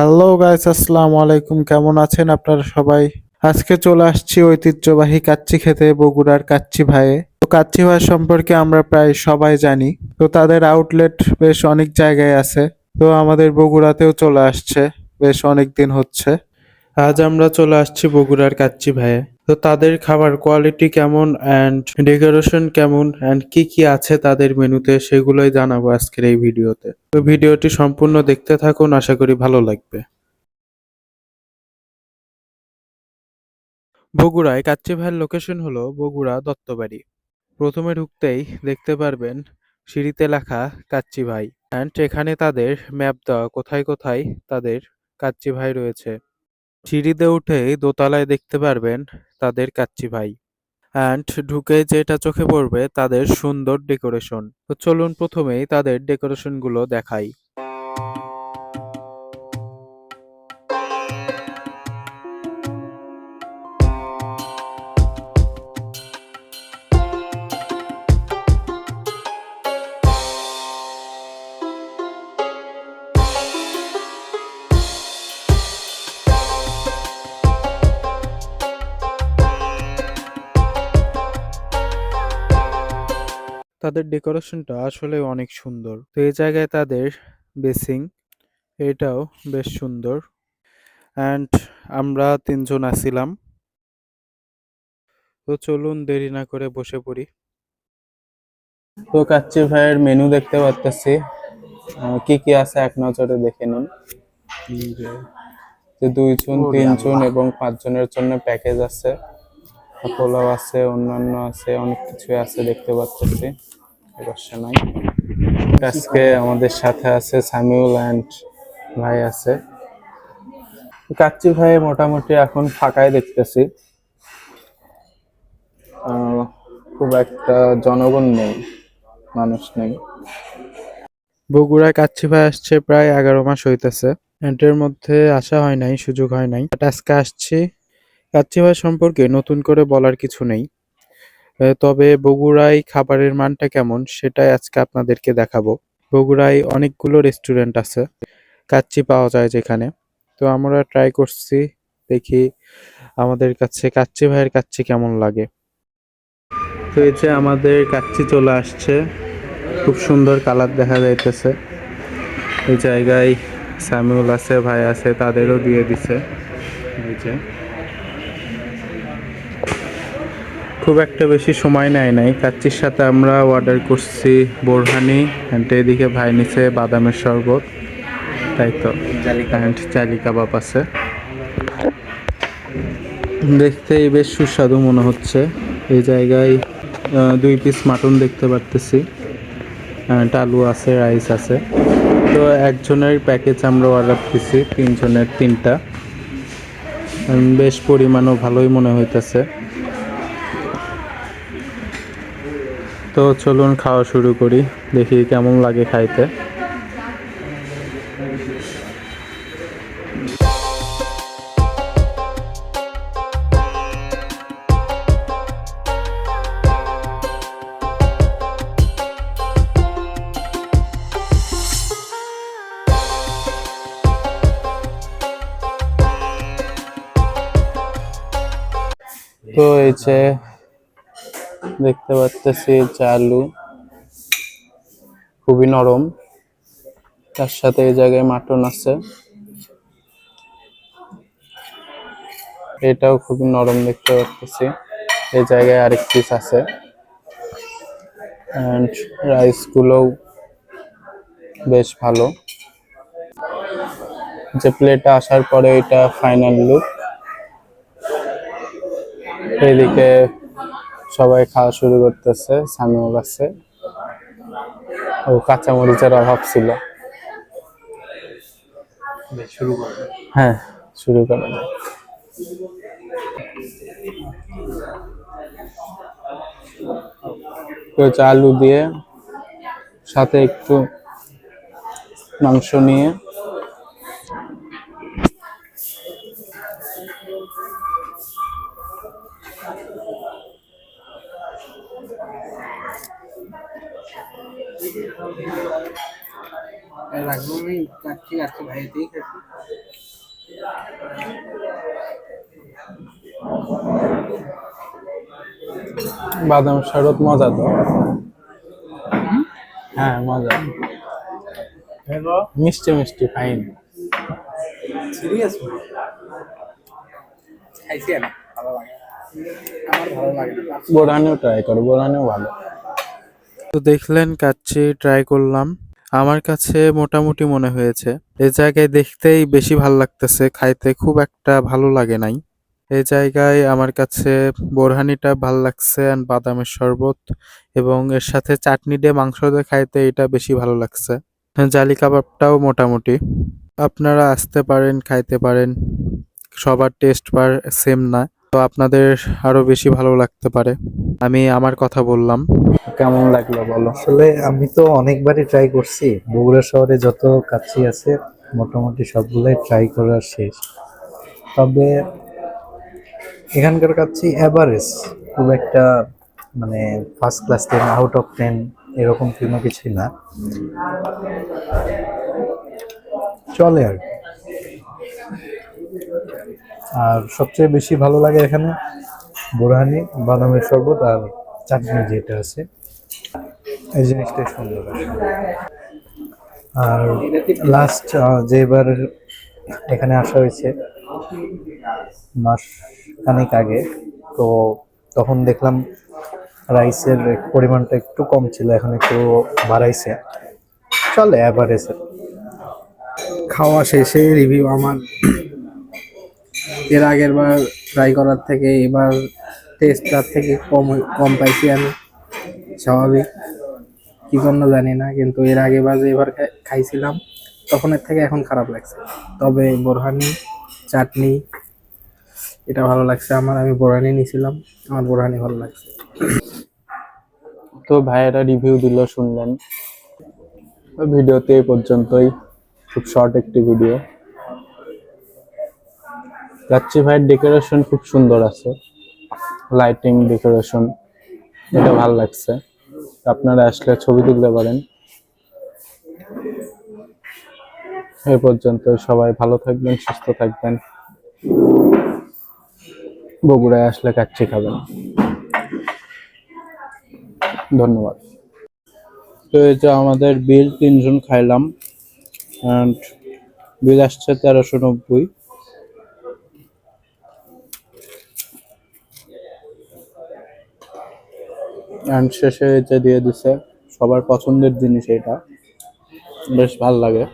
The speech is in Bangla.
হ্যালো গাইস আসসালামু আলাইকুম। কেমন আছেন আপনারা সবাই? আজকে চলে আসছি ঐতিহ্যবাহী কাচ্চি খেতে বগুড়ার কাচ্চি ভাইয়ে। তো কাচ্চি ভাই সম্পর্কে আমরা প্রায় সবাই জানি। তো তাদের আউটলেট বেশ অনেক জায়গায় আছে। তো আমাদের বগুড়াতেও চলে আসছে। বেশ অনেক দিন হচ্ছে। আজ আমরা চলে আসছি বগুড়ার কাচ্চি ভাইয়ে। তো তাদের খাবার কোয়ালিটি কেমন অ্যান্ড ডেকোরেশন কেমন অ্যান্ড কি কি আছে তাদের মেনুতে সেগুলোই জানাব আজকের এই ভিডিওতে। তো ভিডিওটি সম্পূর্ণ দেখতে থাকুন, আশা করি ভালো লাগবে। বগুড়ায় কাচ্চি ভাইয়ের লোকেশন হলো বগুড়া দত্তবাড়ি। প্রথমে ঢুকতেই দেখতে পারবেন সিঁড়িতে লেখা কাচ্চি ভাই। অ্যান্ড এখানে তাদের ম্যাপ দেওয়া কোথায় কোথায় তাদের কাচ্চি ভাই রয়েছে। সিঁড়িতে উঠেই দোতলায় দেখতে পারবেন তাদের কাচ্চি ভাই। অ্যান্ড ঢুকে যেটা চোখে পড়বে তাদের সুন্দর ডেকোরেশন তো চলুন প্রথমেই তাদের ডেকোরেশনগুলো দেখাই। তাদের ডেকোরেশনটা আসলে অনেক সুন্দর। তো এই জায়গায় তাদের বেসিং এটাও বেশ সুন্দর। অ্যান্ড আমরা তিনজন আসিলাম। তো চলুন দেরি না করে বসে পড়ি। তো কাচ্চি ভাইয়ের মেনু দেখতে পাচ্ছি কি কি আছে এক নজরে দেখে নিন। যে দুই জন তিন জন এবং পাঁচ জনের জন্য প্যাকেজ আছে। পোলাও আছে, অন্যান্য আছে, অনেক কিছু আছে দেখতে পাচ্ছি। সমস্যা নাই। আজকে আমাদের সাথে আছে সামিউল অ্যান্ড ভাই আছে। কাচ্চি ভাই মোটামুটি এখন ফাঁকাই দেখতেছি। খুব একটা জনগণ নেই, মানুষ নেই। বগুড়ায় কাচ্চি ভাই আসছে প্রায় এগারো মাস হইতেছে। এর মধ্যে আসা হয় নাই, সুযোগ হয় নাই। আজকে আসছি কাচ্চি ভাই সম্পর্কে নতুন করে বলার কিছু নেই। তবে বগুড়ায় খাবারের মানটা কেমন সেটাই আজকে আপনাদেরকে দেখাবো। বগুড়ায় অনেকগুলো রেস্টুরেন্ট আছে, কাচ্চি পাওয়া যায় যেখানে। তো আমরা ট্রাই করছি, দেখি আমাদের কাছে কাচ্চি ভাইয়ের কাচ্চি কেমন লাগে। তো এই যে আমাদের কাচ্চি চলে আসছে, খুব সুন্দর কালার দেখা যাইতেছে। এই জায়গায় স্যামিউল আছে, ভাই আছে, তাদেরও দিয়ে দিছে। এই যে। খুব একটা বেশি সময় নেয় নাই। কাচ্চির সাথে আমরা অর্ডার করছি বোরহানি অ্যান্ড এদিকে ভাই নিচে বাদামের শরবত। তাই তো। অ্যান্ড চালি কাবাব আছে। দেখতেই বেশ সুস্বাদু মনে হচ্ছে। এই জায়গায় দুই পিস মাটন দেখতে পারতেছি। আলু আছে রাইস আছে। তো একজনের প্যাকেজ আমরা অর্ডার দিছি তিনজনের তিনটা। বেশ পরিমাণও ভালোই মনে হইতেছে। তো চলুন খাওয়া শুরু করি দেখি কেমন লাগে খাইতে। তো এই যে দেখতে পাচ্তেছি যে আলু খুবই নরম। তার সাথে এই জায়গায় মাটন আছে। এটাও খুবই নরম দেখতে পাচ্তেছি। এই জায়গায় আরেক পিস আছে। অ্যান্ড রাইসগুলোও বেশ ভালো। যে প্লেটটা আসার পরে এটা ফাইনাল লুক এদিকে সবাই খাওয়া শুরু করতেছে সামিউল আছে। ও কাঁচামরিচের অভাব ছিল। শুরু হ্যাঁ শুরু করা যায় হচ্ছে আলু দিয়ে সাথে একটু মাংস নিয়ে রাখব আমি কাচ্ছি কাচ্ছি ভাইতেই খাচ্ছি বাদাম শরবত মজা তো। হ্যাঁ মজা। মিষ্টি মিষ্টি ফাইন সিরিয়াস খাইছি আমি ভালো লাগে। আমার ভালো লাগে বোরানেও ট্রাই করো বোরানেও ভালো। তো দেখলেন কাচ্চি ট্রাই করলাম। আমার কাছে মোটামুটি মনে হয়েছে। এই জায়গায় দেখতেই বেশি ভালো লাগতেছে, খাইতে খুব একটা ভালো লাগে নাই। এই জায়গায় আমার কাছে বোরহানিটা ভালো লাগছে অ্যান্ড বাদামের শরবত এবং এর সাথে চাটনি দিয়ে মাংস দিয়ে খাইতে এটা বেশি ভালো লাগছে। জালি কাবাবটাও মোটামুটি। আপনারা আসতে পারেন, খাইতে পারেন। সবার টেস্ট বার সেম না। তো আপনাদের আরও বেশি ভালো লাগতে পারে। আমি আমার কথা বললাম। কেমন লাগল বলো? আসলে আমি তো অনেকবারই ট্রাই করছি। বগুড়া শহরে যত কাচ্ছি আছে মোটামুটি সবগুলোই ট্রাই করার শেষ। তবে এখানকার কাচ্ছি অ্যাভারেজ খুব একটা মানে first class ten out of ten এরকম কোনো কিছুই না। চলে আর কি। আর সবচেয়ে বেশি ভালো লাগে এখানে বোরহানি, বাদামের শরবত আর চাটনি যেটা আছে। এই জিনিসটাই সুন্দর আর লাস্ট যে যেবার এখানে আসা হয়েছে মাস খানিক আগে, তো তখন দেখলাম রাইসের পরিমাণটা একটু কম ছিল, এখন একটু বাড়াইছে। চলে অ্যাভারেজের খাওয়া শেষে রিভিউ আমার এর আগের বার ট্রাই করার থেকে, এবার টেস্টটার থেকে কম কম পাইছি আমি। স্বাভাবিক। কি জন্য জানি না, কিন্তু এর আগে যে এবার খাইছিলাম, তখন এর থেকে এখন খারাপ লাগছে। তবে বোরহানি, চাটনি, এটা ভালো লাগছে আমার। আমি বোরহানি নিয়েছিলাম আমার বোরহানি ভালো লাগছে। তো ভাইয়েরা রিভিউ দিল, শুনলেন। ভিডিওতে এই পর্যন্তই। খুব শর্ট একটি ভিডিও লাচ্ছি ভাইয়ের ডেকোরেশন খুব সুন্দর আছে। লাইটিং ডেকোরেশন এটা ভালো লাগছে। আপনারা আসলে ছবি তুলতে পারেন। এ পর্যন্ত সবাই ভালো থাকবেন, সুস্থ থাকবেন। বগুড়ায় আসলে কাচ্ছি খাবেন। ধন্যবাদ। তো এই যে আমাদের বিল, তিনজন খাইলাম। অ্যান্ড বিল আসছে তেরোশো নব্বই। অ্যান্ড শেষে যে দিয়ে দিছে সবার পছন্দের জিনিস এটা বেশ ভালো লাগে।